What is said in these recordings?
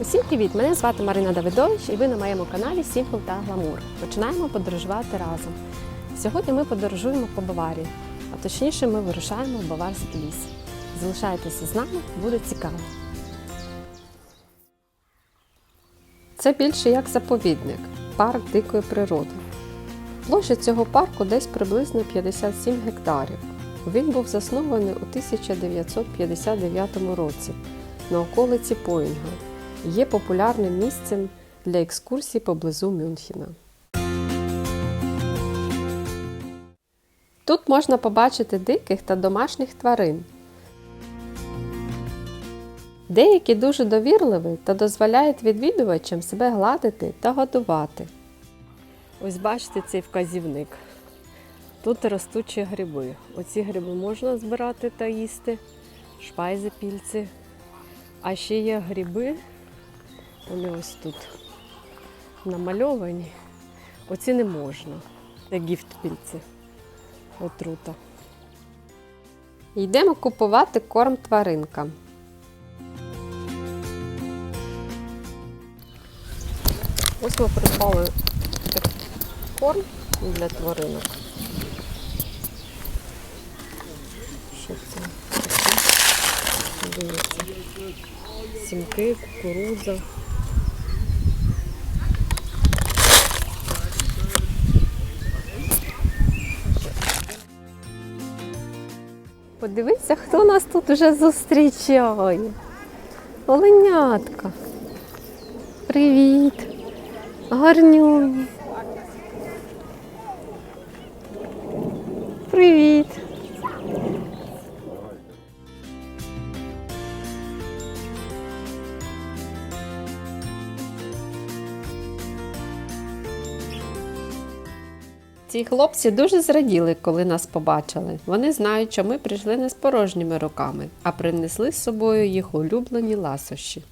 Усім привіт! Мене звати Марина Давидович і ви на моєму каналі Simple та Glamour. Починаємо подорожувати разом. Сьогодні ми подорожуємо по Баварії, а точніше ми вирушаємо в Баварський ліс. Залишайтеся з нами, буде цікаво. Це більше як заповідник, парк дикої природи. Площа цього парку десь приблизно 57 гектарів. Він був заснований у 1959 році на околиці Поїнга. Є популярним місцем для екскурсій поблизу Мюнхена. Тут можна побачити диких та домашніх тварин. Деякі дуже довірливі та дозволяють відвідувачам себе гладити та годувати. Ось бачите цей вказівник. Тут ростучі гриби. Оці гриби можна збирати та їсти, шпайзепільці. А ще є гриби, вони ось тут намальовані. Оці не можна. Це гіфтпільці. Отрута. Йдемо купувати корм тваринкам. Ось ми придбали корм для тваринок. Що це? Дивіться. Сімки, кукурудза. Подивіться, хто нас тут вже зустрічає. Оленятка. Привіт. Гарнюні. Ці хлопці дуже зраділи, коли нас побачили. Вони знають, що ми прийшли не з порожніми руками, а принесли з собою їх улюблені ласощі.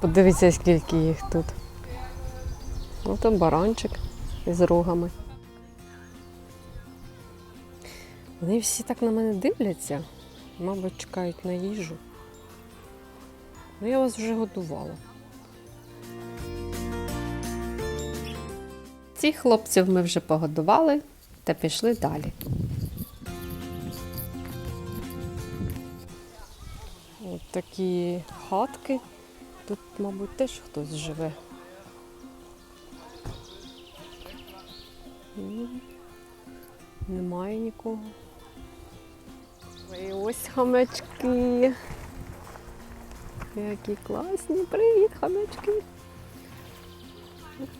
Подивіться, скільки їх тут. Ну там баранчик із рогами. Вони всі так на мене дивляться, мабуть, чекають на їжу. Ну, я вас вже годувала. Цих хлопців ми вже погодували та пішли далі. От такі хатки. Тут, мабуть, теж хтось живе. Немає нікого. І ось хомячки. Які класні. Привіт,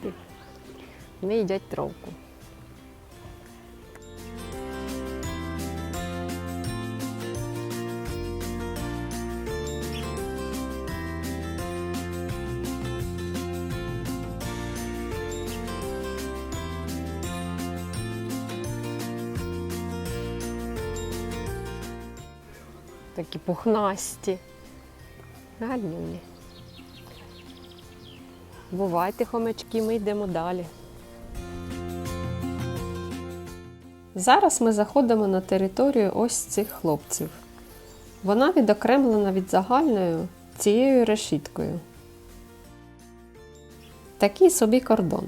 ти. Вони їдять травку. Такі пухнасті. Гарнюні. Бувайте, хомячки, ми йдемо далі. Зараз ми заходимо на територію ось цих хлопців. Вона відокремлена від загальної цією решіткою. Такий собі кордон.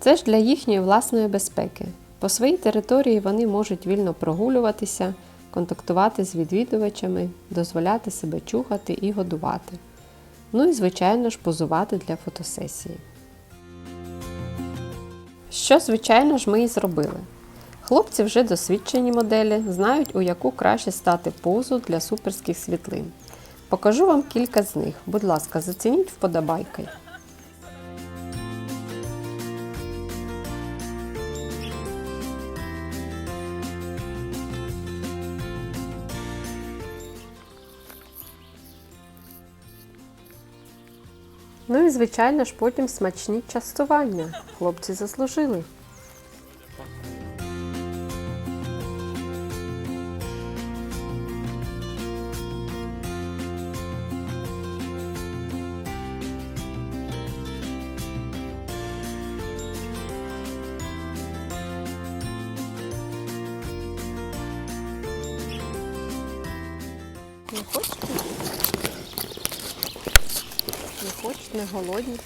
Це ж для їхньої власної безпеки. По своїй території вони можуть вільно прогулюватися, контактувати з відвідувачами, дозволяти себе чухати і годувати. Ну і, звичайно ж, позувати для фотосесії. Що, звичайно ж, ми і зробили. Хлопці вже досвідчені моделі, знають, у яку краще стати позу для суперських світлин. Покажу вам кілька з них. Будь ласка, зацініть вподобайкою. Ну і звичайно ж потім смачні частування. Хлопці заслужили. Не голодні.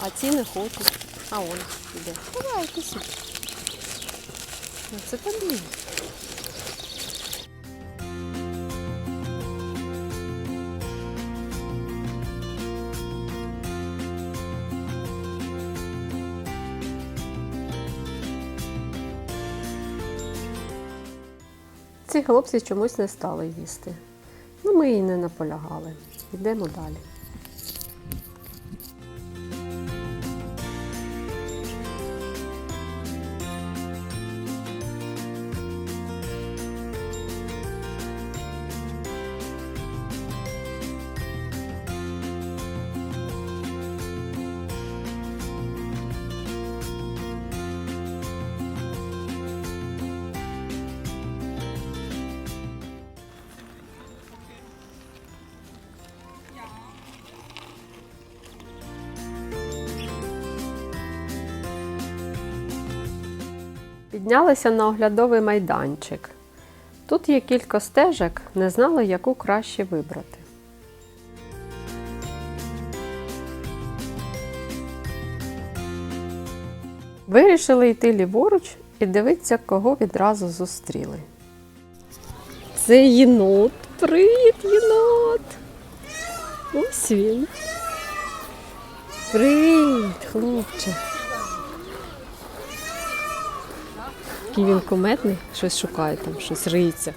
А ці не хочуть. А он іде. Давай, кисі. Ну це тобі. Ці хлопці чомусь не стали їсти. Ну, ми і не наполягали. Йдемо далі. Піднялися на оглядовий майданчик. Тут є кілька стежок, не знали, яку краще вибрати. Вирішили йти ліворуч і дивитися, кого відразу зустріли. Це єнот. Привіт, єнот! Ось він. Привіт, хлопче. Який він кометний, щось шукає там, щось риється.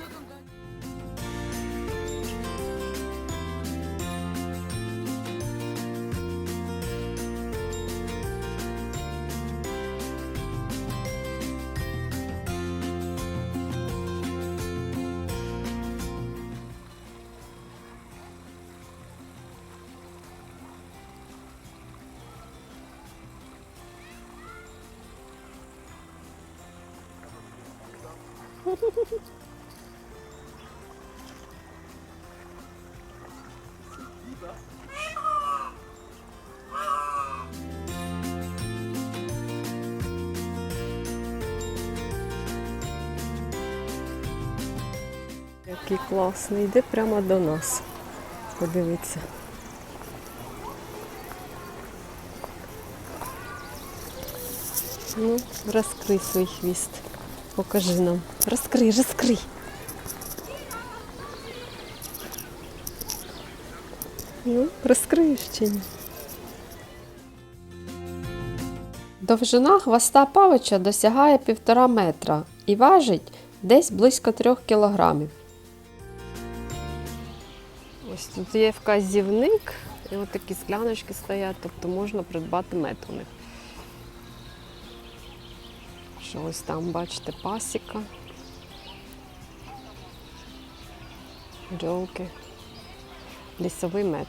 Який класний, йде прямо до нас. Подивіться. Ну, розкрий свій хвіст. Покажи нам. Розкрий, розкрий. Ну, розкриєш чи ні? Довжина хвоста павича досягає півтора метра і важить десь близько трьох кілограмів. Ось тут є вказівник, і от такі скляночки стоять, тобто можна придбати мед у них. Що ось там, бачите, пасіка. Бджолки. Лісовий мед.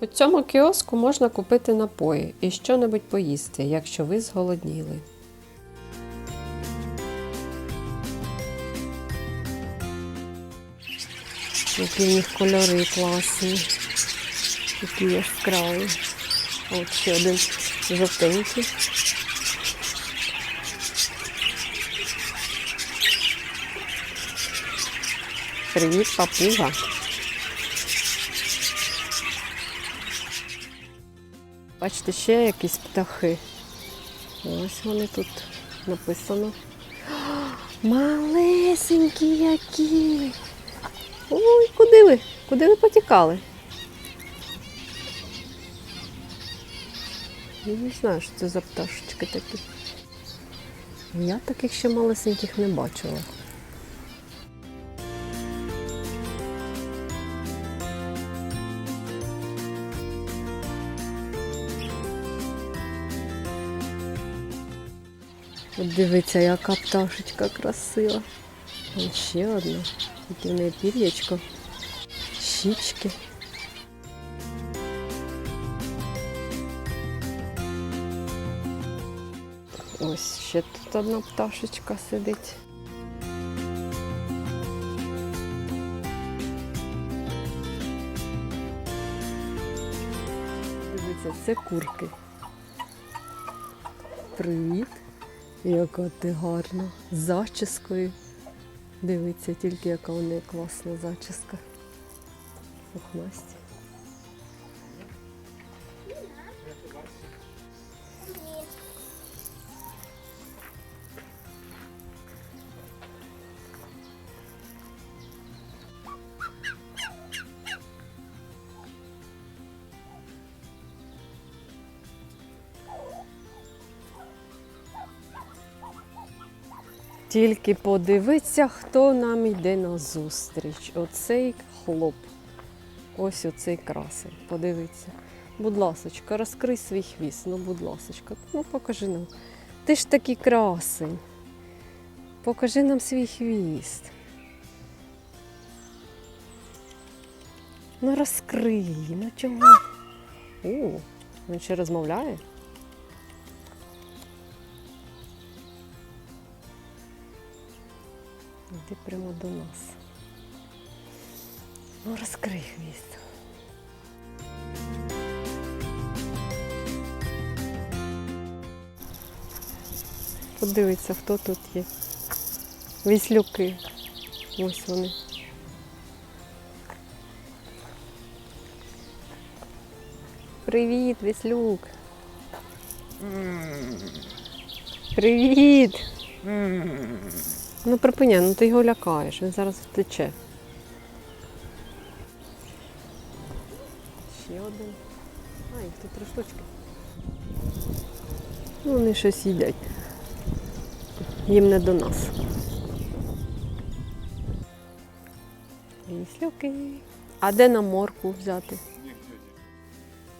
У цьому кіоску можна купити напої і що-небудь поїсти, якщо ви зголодніли. Які в них кольори класні, такі яскраві. От ще один жовтенький. Привіт, папуга. Бачите, ще якісь птахи. Ось вони тут написано. Малесенькі які. Ой, куди ви? Куди ви потікали? Я не знаю, що це за пташечки такі. Я таких ще малесеньких не бачила. От дивіться, яка пташечка красива. Вон ще одна. Тільки в пір'ячко. Щічки. Ось ще тут одна пташечка сидить. Дивіться, це курки. Привіт. Яка ти гарна. З зачіскою. Дивіться, тільки яка у неї класна зачіска. Пухнасті. Тільки подивіться, хто нам йде на зустріч. Оцей хлоп. Ось оцей красень. Подивіться. Будь ласочка, розкрий свій хвіст. Ну, будь ласочка, ну покажи нам. Ти ж такий красень. Покажи нам свій хвіст. Ну розкрий, ну чого? О, він ще розмовляє. Йди прямо до нас. Ну, розкрий хвіст. Подивиться, хто тут є. Віслюки. Ось вони. Привіт, віслюк. Привіт. Ну припиняй, ну ти його лякаєш, він зараз втече. Ще один. А, їх тут три штучки. Ну, вони щось їдять. Їм не до нас. Віслюки. А де нам моркву взяти?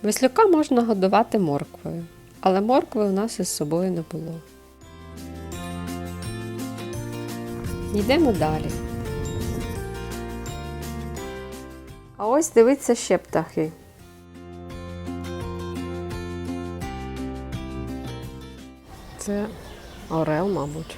Віслюка можна годувати морквою, але моркви у нас із собою не було. Йдемо далі. А ось дивиться ще птахи. Це орел, мабуть.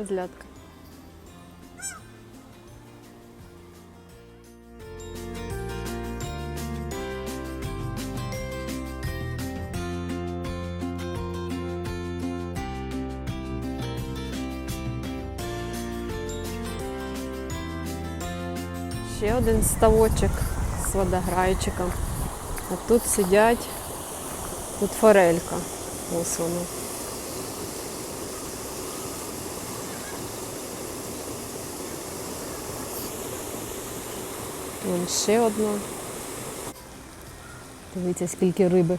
Козлятка. Ще один ставочок з водограйчиком. А тут сидять, тут форелька. Ось вона. Вон ще одна. Дивіться, скільки риби.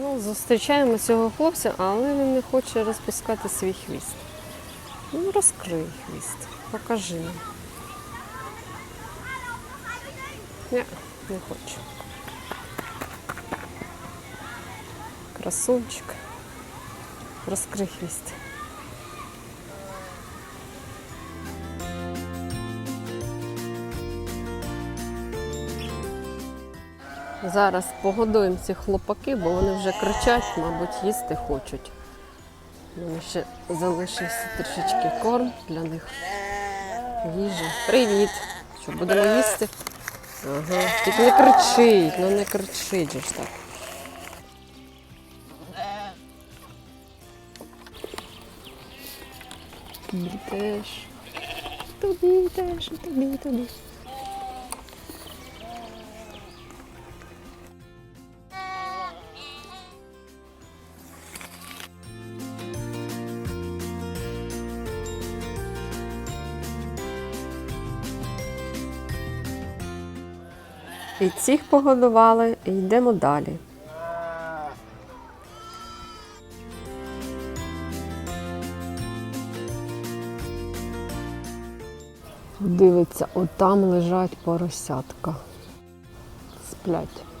Ну, зустрічаємо цього хлопця, але він не хоче розпускати свій хвіст. Ну, розкрий хвіст, покажи нам. Не хочу. Красунчик. Розкрий хвіст. Зараз погодуємо цих хлопаків, бо вони вже кричать, мабуть, їсти хочуть. У мене ще залишився трішечки корм для них. Їжа. Привіт! Що будемо їсти? Ага. Тільки не кричить, ну не кричить ж так. Тобі теж. Тобі теж, тобі, тобі. І цих погодували, і йдемо далі. Дивиться, отам лежать поросятка. Сплять.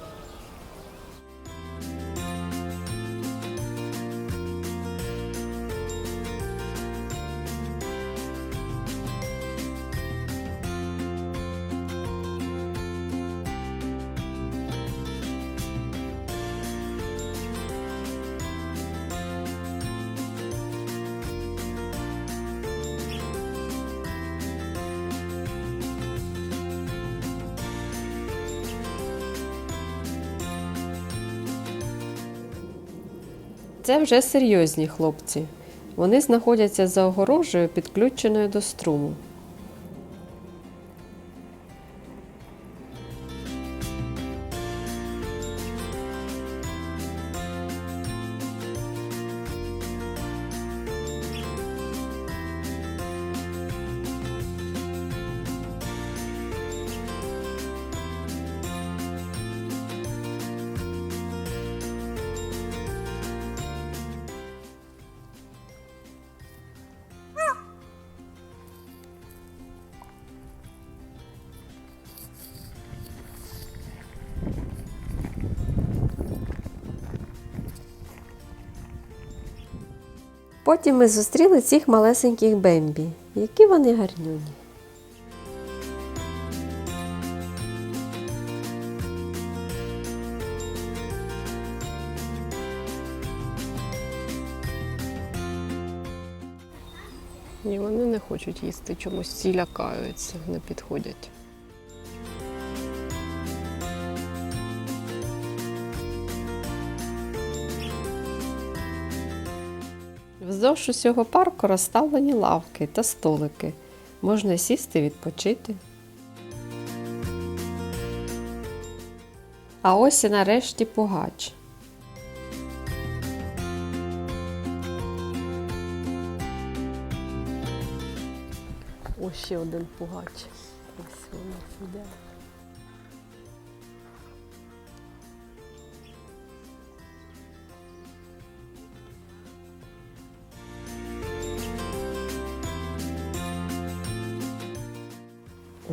Це вже серйозні хлопці. Вони знаходяться за огорожею, підключеною до струму. Потім ми зустріли цих малесеньких бембі. Які вони гарнюні. Ні, вони не хочуть їсти чомусь, всі лякаються, не підходять. Вздовж усього парку розставлені лавки та столики. Можна сісти відпочити. А ось і нарешті пугач. Ось ще один пугач. Ось воно сидять.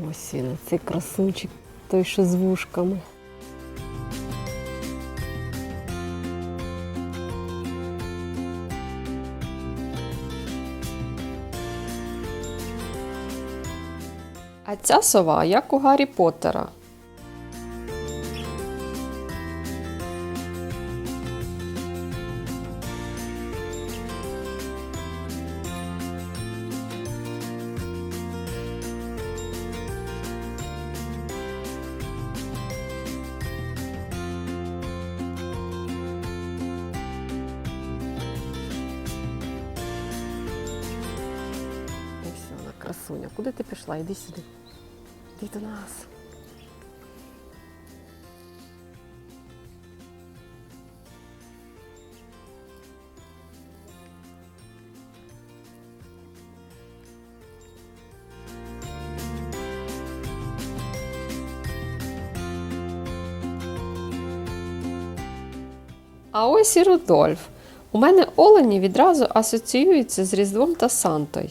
Ось він, цей красунчик, той, що з вушками. А ця сова, як у Гаррі Поттера. Красуня. Куди ти пішла? Іди сюди. Іди до нас. А ось і Рудольф. У мене олені відразу асоціюються з Різдвом та Сантою.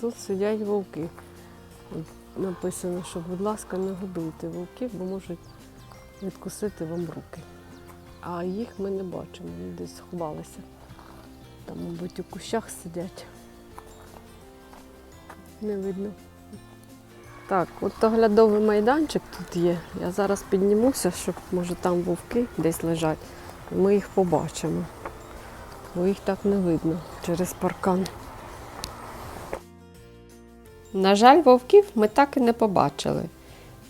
Тут сидять вовки. Написано, що, будь ласка, не годуйте вовків, бо можуть відкусити вам руки. А їх ми не бачимо, вони десь сховалися. Там, мабуть, у кущах сидять. Не видно. Так, от оглядовий майданчик тут є. Я зараз піднімуся, щоб може там вовки десь лежать. Ми їх побачимо. Бо їх так не видно через паркан. На жаль, вовків ми так і не побачили.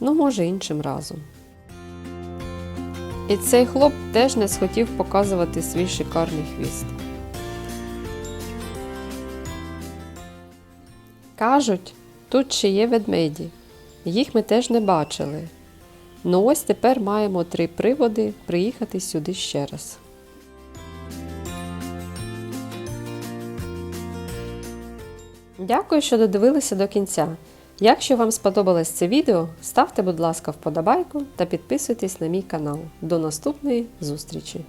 Ну, може, іншим разом. І цей хлоп теж не схотів показувати свій шикарний хвіст. Кажуть, тут ще є ведмеді. Їх ми теж не бачили. Ну ось тепер маємо три приводи приїхати сюди ще раз. Дякую, що додивилися до кінця. Якщо вам сподобалось це відео, ставте, будь ласка, вподобайку та підписуйтесь на мій канал. До наступної зустрічі!